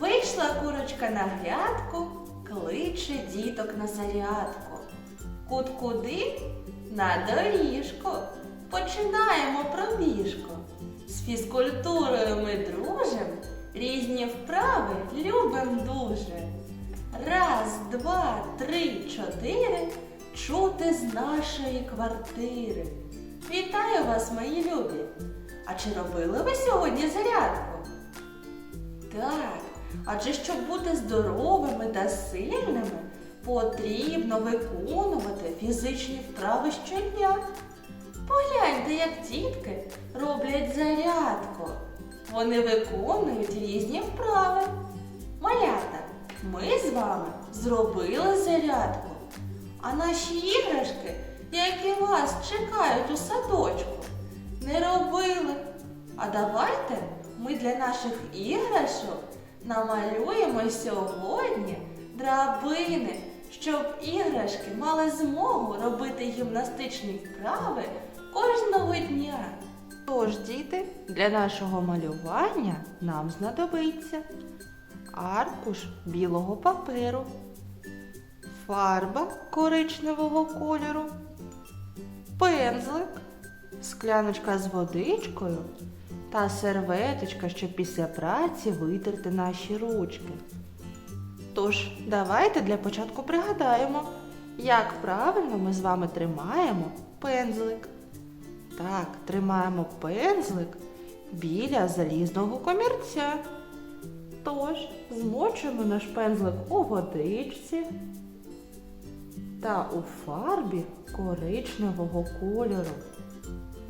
Вийшла курочка на грядку, кличе діток на зарядку. Кут куди? На доріжку. Починаємо пробіжку. З фізкультурою ми дружим, різні вправи любим дуже. Раз, два, три, чотири. Чути з нашої квартири. Вітаю вас, мої любі! А чи робили ви сьогодні зарядку? Так, адже щоб бути здоровими та сильними, потрібно виконувати фізичні вправи щодня. Погляньте, як дітки роблять зарядку. Вони виконують різні вправи. Малята, ми з вами зробили зарядку. А наші іграшки, які вас чекають у садочку, не робили. А давайте ми для наших іграшок намалюємо сьогодні драбини, щоб іграшки мали змогу робити гімнастичні вправи кожного дня. Тож, діти, для нашого малювання нам знадобиться аркуш білого паперу, фарба коричневого кольору, пензлик, скляночка з водичкою та серветочка, щоб після праці витерти наші ручки. Тож, давайте для початку пригадаємо, як правильно ми з вами тримаємо пензлик. Так, тримаємо пензлик біля залізного комірця. Тож, змочуємо наш пензлик у водичці та у фарбі коричневого кольору.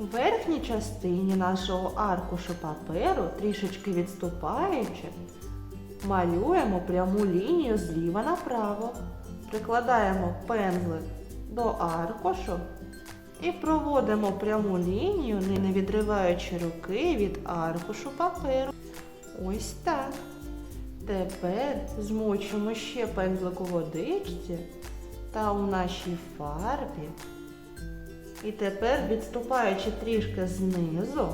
У верхній частині нашого аркушу паперу, трішечки відступаючи, малюємо пряму лінію зліва направо. Прикладаємо пензлик до аркушу і проводимо пряму лінію, не відриваючи руки від аркушу паперу. Ось так. Тепер змочимо ще пензлик у водичці та у нашій фарбі. І тепер, відступаючи трішки знизу,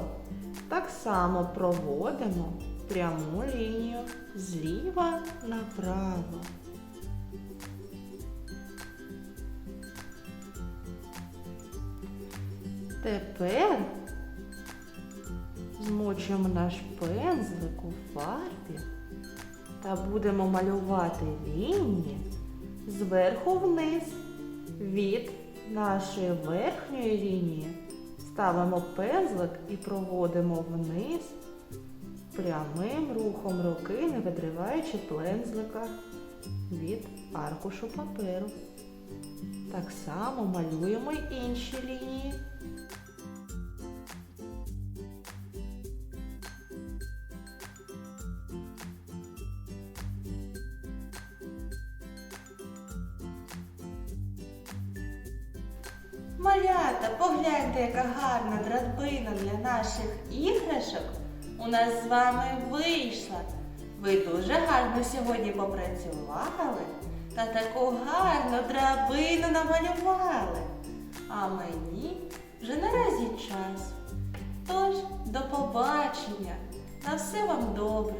так само проводимо пряму лінію зліва направо. Тепер змочуємо наш пензлик у фарбі та будемо малювати лінії зверху вниз від нашої верхньої лінії. Ставимо пензлик і проводимо вниз прямим рухом руки, не відриваючи пензлика від аркушу паперу. Так само малюємо й інші лінії. Малята, погляньте, яка гарна драбина для наших іграшок у нас з вами вийшла. Ви дуже гарно сьогодні попрацювали та таку гарну драбину намалювали. А мені вже наразі час. Тож, до побачення. На все вам добре.